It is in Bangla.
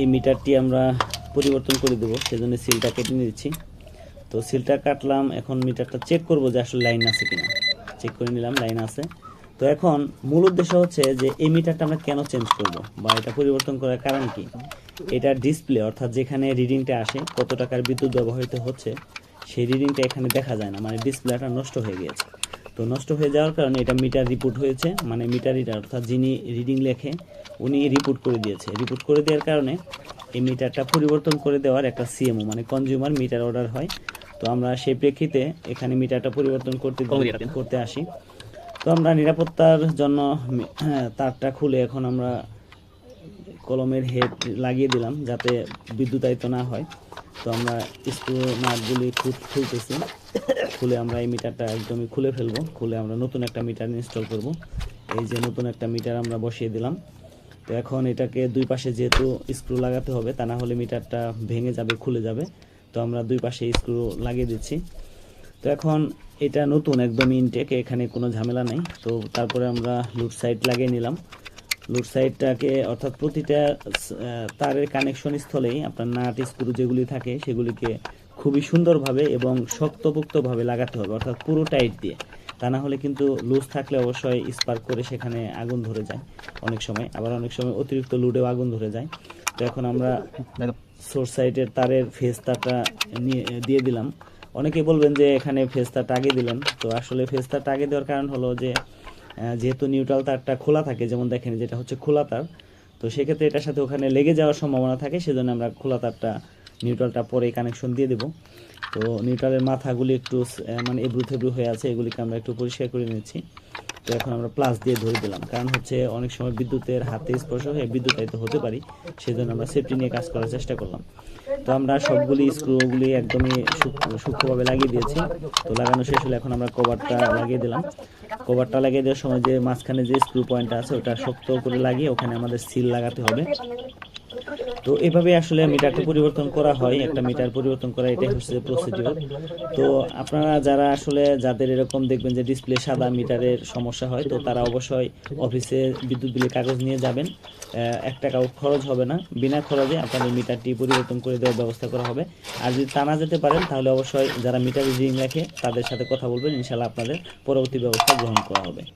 এই মিটারটি আমরা পরিবর্তন করে দেবো, সেজন্য সিলটা কেটে নিচ্ছি তো সিলটা কাটলাম, এখন মিটারটা চেক করব যে আসলে লাইন আছে কিনা। চেক করে নিলাম লাইন আছে। তো এখন মূল উদ্দেশ্য হচ্ছে যে এই মিটারটা আমরা কেন চেঞ্জ করব বা এটা পরিবর্তন করার কারণ কি? এটা ডিসপ্লে অর্থাৎ যেখানে রিডিংটা আসে, কত টাকার বিদ্যুৎ ব্যবহৃত হচ্ছে, সেই রিডিংটা এখানে দেখা যায় না মানে ডিসপ্লেটা নষ্ট হয়ে গিয়েছে। তো নষ্ট হয়ে যাওয়ার কারণে এটা মিটার রিপোর্ট হয়েছে। মানে মিটার রিডার অর্থাৎ যিনি রিডিং লেখে উনি রিপোর্ট করে দিয়েছে। রিপোর্ট করে দেওয়ার কারণে এই মিটারটা পরিবর্তন করে দেওয়ার একটা সিএমও মানে কনজিউমার মিটার অর্ডার হয়। তো আমরা সেই প্রেক্ষিতে এখানে মিটারটা পরিবর্তন করতে করতে আসি। তো আমরা নিরাপত্তার জন্য হ্যাঁ, তারটা খুলে এখন আমরা কলমের হেড লাগিয়ে দিলাম যাতে বিদ্যুতায়িত না হয়। তো আমরা স্ক্রু নাটগুলি খুল- খুলতেছি। খুলে আমরা এই মিটারটা একদমই খুলে ফেলব। খুলে আমরা নতুন একটা মিটার ইনস্টল করব। এই যে নতুন একটা মিটার আমরা বসিয়ে দিলাম। তো এখন এটাকে দুই পাশে যেহেতু স্ক্রু লাগাতে হবে, তা না হলে মিটারটা ভেঙে যাবে, খুলে যাবে। তো আমরা দুই পাশে স্ক্রু লাগিয়ে দিচ্ছি। তো এখন এটা নতুন একদম ইনটেক এখানে কোনো ঝামেলা নেই। তো তারপরে আমরা লুট সাইড লাগিয়ে নিলাম। লুট সাইডটাকে অর্থাৎ প্রতিটা তারের কানেকশন স্থলেই আপনার নাট স্ক্রু যেগুলি থাকে সেগুলিকে খুবই সুন্দরভাবে এবং শক্তপোক্তভাবে লাগাতে হবে অর্থাৎ পুরো টাইট দিয়ে। তা না হলে কিন্তু লুজ থাকলে অবশ্যই স্পার্ক করে সেখানে আগুন ধরে যায় অনেক সময়। আবার অনেক সময় অতিরিক্ত লুডেও আগুন ধরে যায়। তো এখন আমরা সোর্স সাইডের তারের ফেস তারটা নিয়ে দিয়ে দিলাম। অনেকে বলবেন যে এখানে ফেস তারটা আগে দিলেন। তো আসলে ফেস তারটা আগে দেওয়ার কারণ হলো যে যেহেতু নিউট্রাল তারটা খোলা থাকে, যেমন দেখেন যেটা হচ্ছে খোলা তার, তো সেক্ষেত্রে এটার সাথে ওখানে লেগে যাওয়ার সম্ভাবনা থাকে, সেজন্য আমরা খোলা তারটা নিউট্রালটা পরে কানেকশন দিয়ে দেবো। তো নিউট্রালের মাথাগুলি একটু মানে এবড়ু থেবড়ু হয়ে আছে, এগুলিকে আমরা একটু পরিষ্কার করে নিচ্ছি। তো এখন আমরা প্লাস দিয়ে ধরে দিলাম। কারণ হচ্ছে অনেক সময় বিদ্যুতের হাতে স্পর্শ হয়ে বিদ্যুতায়িত হতে পারি, সেজন্য আমরা সেফটি নিয়ে কাজ করার চেষ্টা করলাম। তো আমরা সবগুলি স্ক্রুগুলি একদমই সূক্ষ্ম- সূক্ষ্মভাবে লাগিয়ে দিয়েছি। তো লাগানো শেষ হলে এখন আমরা কভারটা লাগিয়ে দিলাম। কভারটা লাগিয়ে দেওয়ার সময় যে মাঝখানে যে স্ক্রু পয়েন্টটা আছে, ওটা শক্ত করে লাগিয়ে ওখানে আমাদের সিল লাগাতে হবে। তো এভাবে আসলে মিটারটা পরিবর্তন করা হয়, একটা মিটার পরিবর্তন করা, এটাই হচ্ছে প্রসিডিওর তো আপনারা যারা আসলে, যাদের এরকম দেখবেন যে ডিসপ্লে সাদা মিটারের সমস্যা হয়, তো তারা অবশ্যই অফিসে বিদ্যুৎ বিলের কাগজ নিয়ে যাবেন। এক টাকাও খরচ হবে না। বিনা খরচে আপনাদের মিটারটি পরিবর্তন করে দেওয়ার ব্যবস্থা করা হবে। আর যদি তা না যেতে পারেন, তাহলে অবশ্যই যারা মিটার রিডিং রাখে, তাদের সাথে কথা বলবেন। ইনশাল্লাহ আপনাদের পরবর্তী ব্যবস্থা গ্রহণ করা হবে।